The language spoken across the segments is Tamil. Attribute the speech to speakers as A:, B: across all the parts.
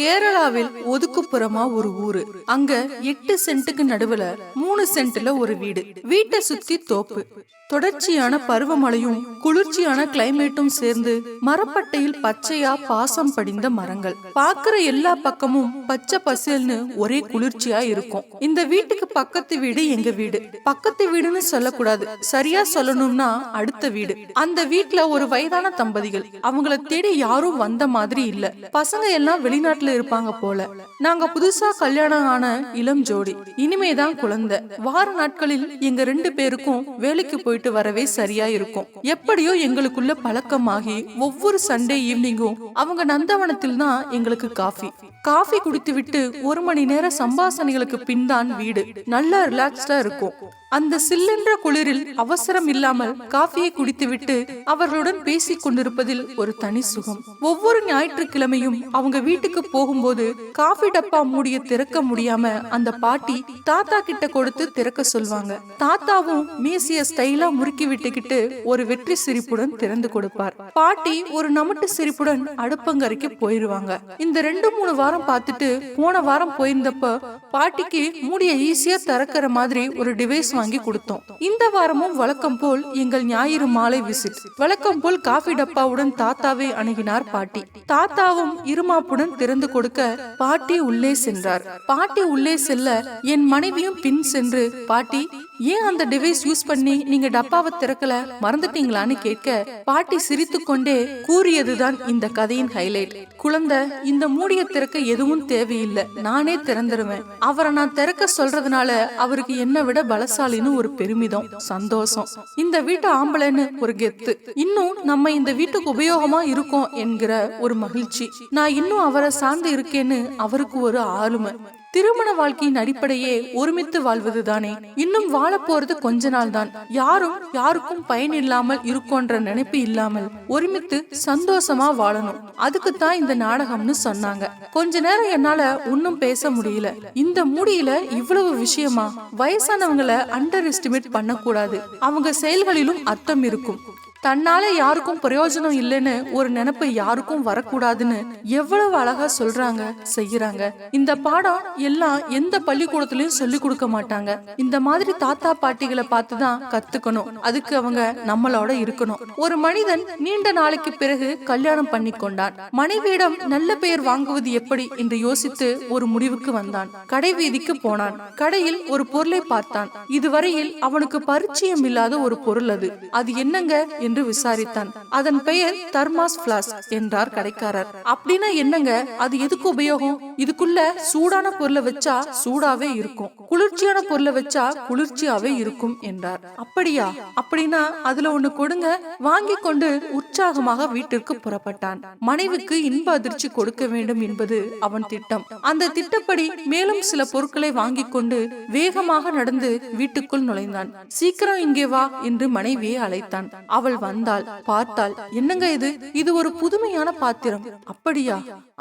A: கேரளாவில் ஒதுக்குப்புறமா ஒரு ஊரு. அங்க எட்டு சென்ட்டுக்கு நடுவுல மூணு சென்ட்ல ஒரு வீடு. வீட்டை சுத்தி தோப்பு. தொடர்ச்சியான பருவமழையும் குளிர்ச்சியான கிளைமேட்டும் சேர்ந்து மரப்பட்டையில் பச்சையா பாசம் படிந்த மரங்கள். பாக்குற எல்லா பக்கமும் பச்சை பசேல்னு ஒரே குளிர்ச்சியா இருக்கும். இந்த வீட்டுக்கு பக்கத்து வீடு எங்க வீடு? பக்கத்து வீடுன்னு சொல்லக்கூடாது. சரியா சொல்லணும்னா அடுத்த வீடு. அந்த வீட்டுல ஒரு வயதான தம்பதிகள். அவங்கள தேடி யாரும் வந்த மாதிரி இல்ல. பசங்க எல்லாம் வெளிநாட்டுல இருப்பாங்க போல. நாங்க புதுசா கல்யாணம் ஆன இளம் ஜோடி. இனிமேதான் குழந்தை. வார நாட்களில் எங்க ரெண்டு பேருக்கும் வேலைக்கு போயிட்டு வரவே சரியா இருக்கும் எப்படியோ எங்களுக்குள்ள பழக்கமாகி ஒவ்வொரு சண்டே ஈவினிங்கும் அவங்க நந்தவனத்தில் தான் எங்களுக்கு காஃபி. காஃபி குடித்து விட்டு ஒரு மணி நேர சம்பாசனைகளுக்கு பின் தான் வீடு. நல்லா ரிலாக்ஸ்டா இருக்கும். அந்த சில்லென்ற குளிரில் அவசரம் இல்லாமல் காஃபியை குடித்துவிட்டு அவர்களுடன் பேசிக் கொண்டிருப்பதில் ஒரு தனி சுகம். ஒவ்வொரு ஞாயிற்றுக்கிழமையும் அவங்க வீட்டுக்கு போகும்போது காஃபி டப்பா மூடிய திறக்க முடியாம அந்த பாட்டி தாத்தா கிட்ட கொடுத்து திறக்க சொல்வாங்க. தாத்தாவும் மீசிய ஸ்டைலா முறுக்கி விட்டுக்கிட்டு ஒரு வெற்றி சிரிப்புடன் திறந்து கொடுப்பார். பாட்டி ஒரு நமட்டு சிரிப்புடன் அடுப்பங்கரைக்கு போயிருவாங்க. இந்த ரெண்டு மூணு வாரம் பார்த்துட்டு போன வாரம் போயிருந்தப்ப பாட்டிக்கு மூடிய ஈஸியா திறக்கிற மாதிரி ஒரு டிவைஸ் வாங்கி கொடுத்தோம். இந்த வாரமும் வழக்கம் போல் எங்கள் ஞாயிறு மாலை விசிட். வழக்கம் போல் காஃபி டப்பாவுடன் தாத்தாவை அணுகினார் பாட்டி. தாத்தாவும் இருமாப்புடன் திறந்து கொடுக்க பாட்டி உள்ளே சென்றார். பாட்டி உள்ளே செல்ல என் மனைவியும் பின் சென்று பாட்டி ஏன் அந்த டிவைஸ் யூஸ் பண்ணி நீங்க டப்பாவை திறக்கல? மறந்துட்டீங்களான்னு கேட்க பாட்டி சிரித்துக்கொண்டே கூறியதுதான் இந்த கதையின் ஹைலைட் குழந்தை இந்த மூடிய திறக்க எதுவும் தேவையில்லை. நானே திறந்துருவேன். அவரை நான் திறக்க சொல்றதுனால அவருக்கு என்னை விட பலசாலின்னு ஒரு பெருமிதம் சந்தோஷம். இந்த வீட்டு ஆம்பளைன்னு ஒரு கெத்து. இன்னும் நம்ம இந்த வீட்டுக்கு உபயோகமா இருக்கோம் என்கிற ஒரு மகிழ்ச்சி. நான் இன்னும் அவரை சார்ந்து இருக்கேன்னு அவருக்கு ஒரு ஆளுமை. திருமண வாழ்க்கையின் அடிப்படையே ஒருமித்து வாழ்வதுதானே? இன்னும் வாழ போறது கொஞ்ச நாள் தான் யாரும் யாருக்கும் பயன் இல்லாமல் இருக்கோன்ற நினைப்பு இல்லாமல் ஒருமித்து சந்தோஷமா வாழணும். அதுக்குத்தான் இந்த நாடகம்னு சொன்னாங்க. கொஞ்ச நேரம் என்னால ஒன்னும் பேச முடியல. இந்த மூடியில இவ்வளவு விஷயமா? வயசானவங்களை அண்டர் எஸ்டிமேட் பண்ணக்கூடாது. அவங்க செயல்களிலும் அர்த்தம் இருக்கும். தன்னால யாருக்கும் பிரயோஜனம் இல்லைன்னு ஒரு நினைப்பு யாருக்கும் வரக்கூடாதுன்னு எவ்வளவு அழகா சொல்றாங்க செய்யறாங்க இந்த பாடம் எல்லாம் எந்த பள்ளிக்கூடத்திலயும் சொல்லி கொடுக்க மாட்டாங்க. இந்த மாதிரி தாத்தா பாட்டிகளை பார்த்துதான் கத்துக்கணும். அதுக்கு அவங்க நம்மளோட இருக்கணும். ஒரு மனிதன் நீண்ட நாளைக்கு பிறகு கல்யாணம் பண்ணி கொண்டான். மனைவியிடம் நல்ல பெயர் வாங்குவது எப்படி என்று யோசித்து ஒரு முடிவுக்கு வந்தான். கடை வீதிக்கு போனான். கடையில் ஒரு பொருளை பார்த்தான். இதுவரையில் அவனுக்கு பரிச்சயம் இல்லாத ஒரு பொருள் அது. அது என்னங்க என்று விசாரித்தான். அதன் பெயர் தர்மாஸ் பிளாஸ் என்றார் கடைக்காரர். அப்படின்னா என்னங்க? அது எதுக்கு உபயோகம்? இதுக்குள்ள சூடான பொருளை வச்சா சூடாவே இருக்கும். குளிர்ச்சியான பொருளை வச்சா குளிர்ச்சியாவே இருக்கும் என்றார். அப்படியா? அப்படின்னா அதுல ஒண்ணு கொடுங்க. வாங்கி கொண்டு உற்சாகமாக வீட்டிற்கு புறப்பட்டான். மனைவிக்கு இன்ப அதிர்ச்சி கொடுக்க வேண்டும் என்பது அவன் திட்டம். அந்த திட்டப்படி மேலும் சில பொருட்களை வாங்கி கொண்டு வேகமாக நடந்து வீட்டுக்குள் நுழைந்தான். சீக்கிரம் இங்கே வா என்று மனைவியை அழைத்தான். அவள் வந்தாள் பார்த்தாள் என்னங்க இது? இது ஒரு புதுமையான பாத்திரம். அப்படியா?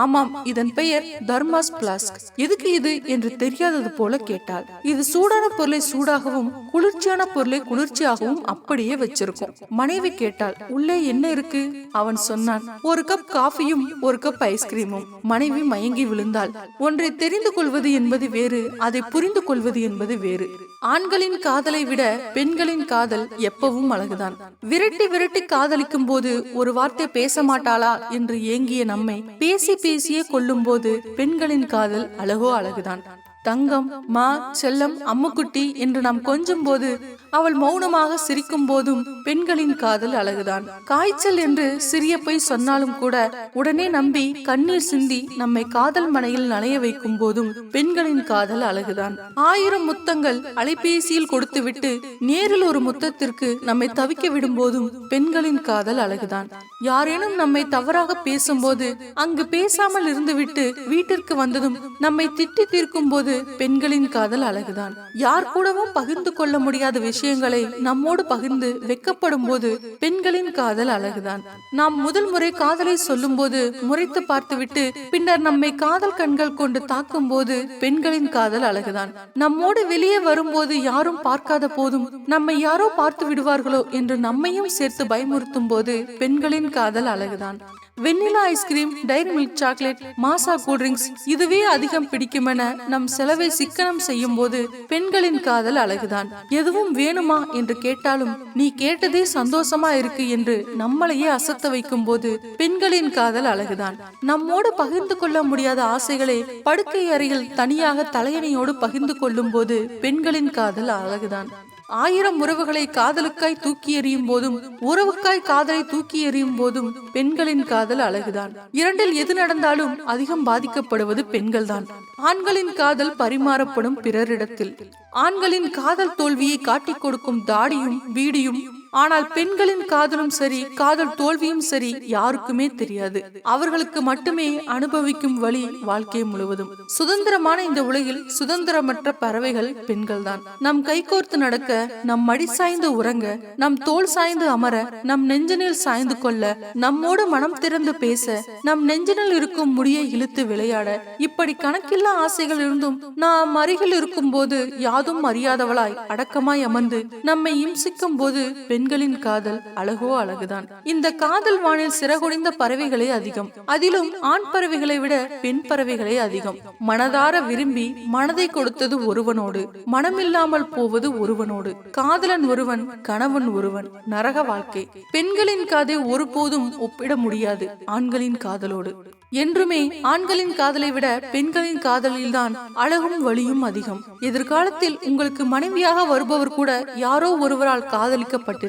A: ஆமாம் இதன் பெயர் தர்மாஸ் பிளாஸ்க் எதுக்கு இது என்று தெரியாதது போல கேட்டாள். இது சூடான பொருளை சூடாகவும் குளிர்ச்சியான பொருளை குளிர்ச்சியாகவும் அப்படியே வச்சிருக்கும். மனைவி கேட்டாள் உள்ளே என்ன இருக்கு? அவன் சொன்னான் ஒரு கப் காஃபியும் ஒரு கப் ஐஸ்கிரீமும் மனைவி மயங்கி விழுந்தாள். ஒன்றை தெரிந்து கொள்வது என்பது வேறு அதை புரிந்து கொள்வது என்பது வேறு. ஆண்களின் காதலை விட பெண்களின் காதல் எப்பவும் அழகுதான். விரட்டி விரட்டி காதலிக்கும் போது ஒரு வார்த்தை பேச மாட்டாளா என்று ஏங்கிய நம்மை பேசி பேசியே கொள்ளும் போது பெண்களின் காதல் அழகோ அழகுதான். தங்கம் மா செல்லம் அம்முக்குட்டி என்று நாம் கொஞ்சும் போது அவள் மௌனமாக சிரிக்கும் போதும் பெண்களின் காதல் அழகுதான். காய்ச்சல் என்று சிறிய போய் சொன்னாலும் கூட உடனே நம்பி கண்ணீர் சிந்தி நம்மை காதல் மனையில் நனைய வைக்கும் போதும் பெண்களின் காதல் அழகுதான். ஆயிரம் முத்தங்கள் அலைபேசியில் கொடுத்துவிட்டு நேரில் ஒரு முத்தத்திற்கு நம்மை தவிக்க விடும் போதும் பெண்களின் காதல் அழகுதான். யாரேனும் நம்மை தவறாக பேசும்போது அங்கு பேசாமல் இருந்துவிட்டு வீட்டிற்கு வந்ததும் நம்மை திட்டி தீர்க்கும் போது பெண்களின் காதல் அழகுதான். யார் கூடவும் பகிர்ந்து கொள்ள முடியாத விஷயம் விஷயங்களை நம்மோடு பகிர்ந்து வெக்கப்படும் போது பெண்களின் காதல் அழகுதான். நாம் முதல் முறை காதலை சொல்லும் போது முறைத்து பார்த்துவிட்டு பின்னர் நம்மை காதல் கண்கள் கொண்டு தாக்கும் போது பெண்களின் காதல் அழகுதான். நம்மோடு வெளியே வரும்போது யாரும் பார்க்காத போதும் நம்மை யாரோ பார்த்து விடுவார்களோ என்று நம்மையும் சேர்த்து பயமுறுத்தும் போது பெண்களின் காதல் அழகுதான். Vanilla ice cream dairy milk chocolate Maaza cool drinks இதுவே அதிகம் பிடிக்குமென நம் செலவை சிக்கனம் செய்யும் போது பெண்களின் காதல் அழகுதான். எதுவும் வேணுமா என்று கேட்டாலும் நீ கேட்டதே சந்தோஷமா இருக்கு என்று நம்மளையே அசத்த வைக்கும் போது பெண்களின் காதல் அழகுதான். நம்மோடு பகிர்ந்து கொள்ள முடியாத ஆசைகளை படுக்கை அறையில் தனியாக தலையணையோடு பகிர்ந்து கொள்ளும் போது பெண்களின் காதல் அழகுதான். ஆயிரம் உறவுகளை காதலுக்காய் தூக்கி எறியும் போதும் உறவுக்காய் காதலை தூக்கி எறியும் போதும் பெண்களின் காதல் அழகுதான். இரண்டில் எது நடந்தாலும் அதிகம் பாதிக்கப்படுவது பெண்கள்தான். ஆண்களின் காதல் பரிமாறப்படும் பிறரிடத்தில். ஆண்களின் காதல் தோல்வியை காட்டிக் கொடுக்கும் தாடியும் வீடியும் ஆனால் பெண்களின் காதலும் சரி காதல் தோல்வியும் சரி யாருக்குமே தெரியாது. அவர்களுக்கு மட்டுமே அனுபவிக்கும் வழி வாழ்க்கை முழுவதும். சுதந்திரமான இந்த உலகில் சுதந்திரமற்ற பறவைகள் பெண்கள்தான். நம் கைகோர்த்து நடக்க நம் மடி சாய்ந்து உறங்க நம் தோல் சாய்ந்து அமர நம் நெஞ்சனில் சாய்ந்து கொள்ள நம்மோடு மனம் திறந்து பேச நம் நெஞ்சனில் இருக்கும் முடியை இழுத்து விளையாட இப்படி கணக்கில்லா ஆசைகள் இருந்தும் நாம் அருகில் இருக்கும் போது யாதும் அறியாதவளாய் அடக்கமாய் அமர்ந்து நம்மை இம்சிக்கும் போது பெண் பெண்களின் காதல் அழகோ அழகுதான். இந்த காதல் வானில் சிறகுடிந்த பறவைகளே அதிகம். அதிலும் ஆண் பறவைகளை விட பெண் பறவைகளே அதிகம். மனதார விரும்பி மனதை கொடுத்தது ஒருவனோடு மனமில்லாமல் போவது ஒருவனோடு. காதலன் ஒருவன் கணவன் ஒருவன் நரக வாழ்க்கை. பெண்களின் காதை ஒருபோதும் ஒப்பிட முடியாது ஆண்களின் காதலோடு. என்றுமே ஆண்களின் காதலை விட பெண்களின் காதலில்தான் அழகும் வலியும் அதிகம். எதிர்காலத்தில் உங்களுக்கு மனைவியாக வருபவர் கூட யாரோ ஒருவரால்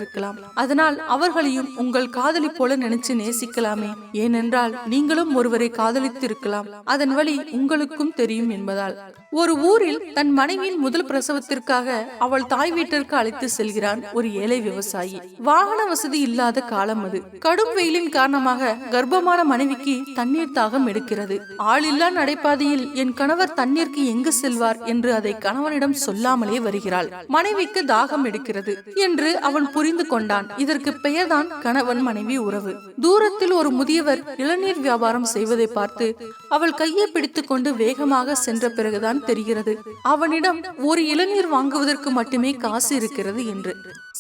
A: இருக்கலாம். அதனால் அவர்களையும் உங்கள் காதலி போல நினைச்சு நேசிக்கலாமே. ஏனென்றால் நீங்களும் ஒருவரை காதலித்து இருக்கலாம் அதன் வழி உங்களுக்கும் தெரியும் என்பதால். ஒரு ஊரில் தன் மனைவியின் முதல் பிரசவத்திற்காக அவள் தாய் வீட்டிற்கு அழைத்து செல்கிறான் ஒரு ஏழை விவசாயி. வாகன வசதி இல்லாத காலம் அது. கடும் வெயிலின் காரணமாக கர்ப்பமான மனைவிக்கு தண்ணீர் தாகம் எடுக்கிறது. ஆளில்லா நடைபாதையில் என் கணவர் தண்ணீருக்கு எங்கு செல்வார் என்று அதை கணவனிடம் சொல்லாமலே வருகிறாள். மனைவிக்கு தாகம் எடுக்கிறது என்று அவன் புரிந்து புரிந்து கொண்டான். இதற்கு பெயர்தான் கணவன் மனைவி உறவு. தூரத்தில் ஒரு முதியவர் இளநீர் வியாபாரம் செய்வதை பார்த்து அவள் கையை பிடித்துக் கொண்டு வேகமாக சென்ற பிறகுதான் தெரிகிறது. அவனிடம் ஒரு இளநீர் வாங்குவதற்கு மட்டுமே காசு இருக்கிறது என்று.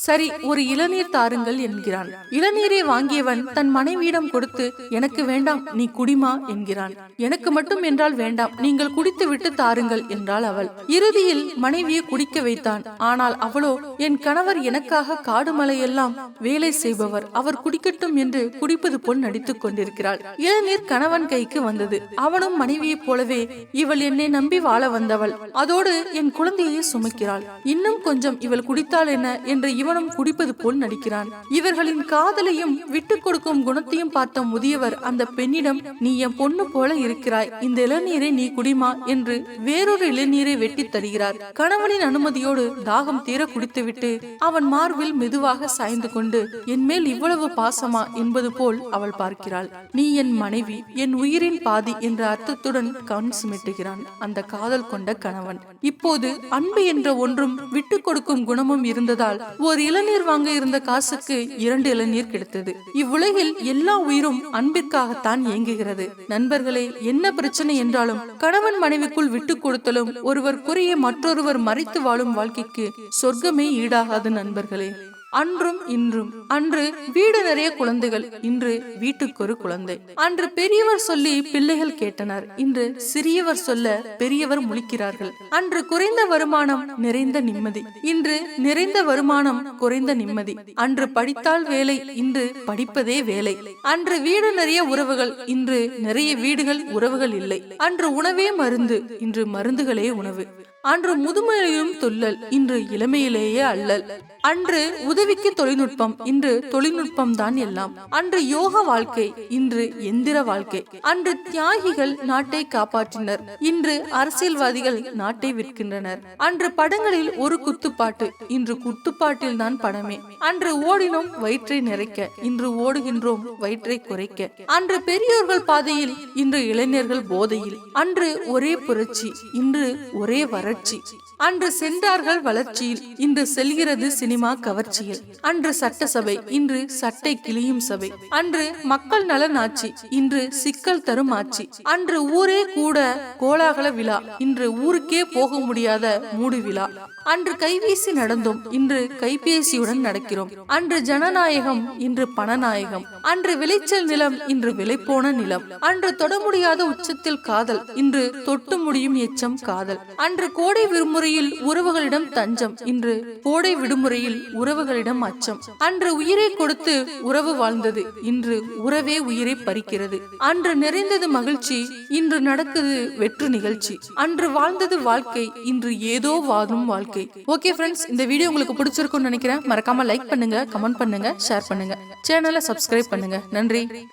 A: சரி ஒரு இளநீர் தாருங்கள் என்கிறான். இளநீரை வாங்கியவன் தன் மனைவியிடம் கொடுத்து எனக்கு வேண்டாம் நீ குடிமா? என்கிறான். எனக்கு மட்டும் என்றால் வேண்டாம் நீங்கள் குடித்து விட்டு தாருங்கள் என்றாள் அவள். இறுதியில் மனைவியை குடிக்க வைத்தான். ஆனால் அவளோ என் கணவர் எனக்காக காடு மலையெல்லாம் வேலை செய்பவர் அவர் குடிக்கட்டும் என்று குடிப்பது போல் நடித்துக் கொண்டிருக்கிறாள். இளநீர் கணவன் கைக்கு வந்தது. அவனும் மனைவியைப் போலவே இவள் என்னை நம்பி வாழ வந்தவள். அதோடு என் குழந்தையை சுமக்கிறாள். இன்னும் கொஞ்சம் இவள் குடித்தாள் என்ன என்று இவனும் குடிப்பது போல் நடிக்கிறான். இவர்களின் காதலையும் விட்டுக் கொடுக்கும் குணத்தையும் பார்த்த முதியவர் அந்த பெண்ணிடம் நீ என் பொண்ணு போல இருக்கிறாய். இந்த இளநீரை நீ குடிமா? என்று வேறொரு இளநீரை வெட்டி தருகிறார். கணவனின் அனுமதியோடு தாகம் தீர குடித்துவிட்டு அவன் மார்பில் மெதுவாக சாய்ந்து கொண்டு என் மேல் இவ்வளவு பாசமா? என்பது போல் அவள் பார்க்கிறாள். நீ என் மனைவி என் உயிரின் பாதி என்ற அர்த்தத்துடன் கண் சுமிட்டுகிறான் அந்த காதல் கொண்ட கணவன். இப்போது அன்பு என்ற ஒன்றும் விட்டு கொடுக்கும் குணமும் இருந்ததால் ஒரு இளநீர் வாங்க இருந்த காசுக்கு இரண்டு இளநீர் கிடைத்தது. இவ்வுலகில் எல்லா உயிரும் அன்பிற்காகத்தான் இயங்குகிறது. நண்பர்களே என்ன பிரச்சனை என்றாலும் கணவன் மனைவிக்குள் விட்டு கொடுத்தலும் ஒருவர் குறைய மற்றொருவர் மறைத்து வாழும் வாழ்க்கைக்கு சொர்க்கமே ஈடாகாது நண்பர்களே. அன்றும் இன்றும். அன்று வீடு நிறைய குழந்தைகள் இன்று வீட்டுக்கு ஒரு குழந்தை. அன்று பெரியவர் சொல்லி பிள்ளைகள் கேட்டனர். இன்று சிறியவர் சொல்ல பெரியவர் முழிக்கிறார்கள். அன்று குறைந்த வருமானம் நிறைந்த நிம்மதி. இன்று நிறைந்த வருமானம் குறைந்த நிம்மதி. அன்று படித்தால் வேலை இன்று படிப்பதே வேலை. அன்று வீடு நிறைய உறவுகள் இன்று நிறைய வீடுகள் உறவுகள் இல்லை. அன்று உணவே மருந்து இன்று மருந்துகளே உணவு. அன்று முதுமையிலும் துள்ளல் இன்று இளமையிலேயே அல்லல். அன்று உதவிக்கு தொழில்நுட்பம் இன்று தொழில்நுட்பம் தான் எல்லாம். அன்று யோக வாழ்க்கை இன்று எந்திர வாழ்க்கை. அன்று தியாகிகள் நாட்டை காப்பாற்றினர் இன்று அரசியல்வாதிகள் நாட்டை விற்கின்றனர். அன்று படங்களில் ஒரு குத்துப்பாட்டு இன்று குத்துப்பாட்டில் தான் படமே அன்று ஓடினோம் வயிற்றை நிறைக்க இன்று ஓடுகின்றோம் வயிற்றை குறைக்க. அன்று பெரியோர்கள் பாதையில் இன்று இளைஞர்கள் போதையில். அன்று ஒரே புரட்சி இன்று ஒரே வறட்சி வறட்சி அன்று சென்றார்கள் வளர்ச்சியில். இன்று செல்கிறது சினிமா கவர்ச்சியில். அன்று சட்டசபை. இன்று சட்டை கிளியும் சபை. அன்று மக்கள் நலன் ஆட்சி. இன்று சிக்கல் தரும் ஆட்சி. அன்று ஊரே கூட கோலாகல விழா. இன்று ஊருக்கே போக முடியாத மூடு விழா. அன்று கைவீசி நடந்தோம். இன்று கைபேசியுடன் நடக்கிறோம். அன்று ஜனநாயகம். இன்று பணநாயகம். அன்று விளைச்சல் நிலம். இன்று விலைப்போன நிலம். அன்று தொட முடியாத உச்சத்தில் காதல். இன்று தொட்டு முடியும் எச்சம் காதல். அன்று கோடை விடுமுறையில் உறவுகளிடம் தஞ்சம். இன்று கோடை விடுமுறையில் உறவுகளிடம் அச்சம். அன்று உயிரை கொடுத்து உறவு வாழ்ந்தது. இன்று உறவே உயிரை பறிக்கிறது. அன்று நிறைந்தது மகிழ்ச்சி இன்று நடக்குது வெற்று நிகழ்ச்சி. அன்று வாழ்ந்தது வாழ்க்கை இன்று ஏதோ வாழும் வாழ்க்கை. ஓகே ஃப்ரெண்ட்ஸ் இந்த வீடியோ உங்களுக்கு பிடிச்சிருக்கும்னு நினைக்கிறேன். மறக்காம லைக் பண்ணுங்க கமெண்ட் பண்ணுங்க ஷேர் பண்ணுங்க. சேனலை சப்ஸ்கிரைப் பண்ணுங்க. நன்றி.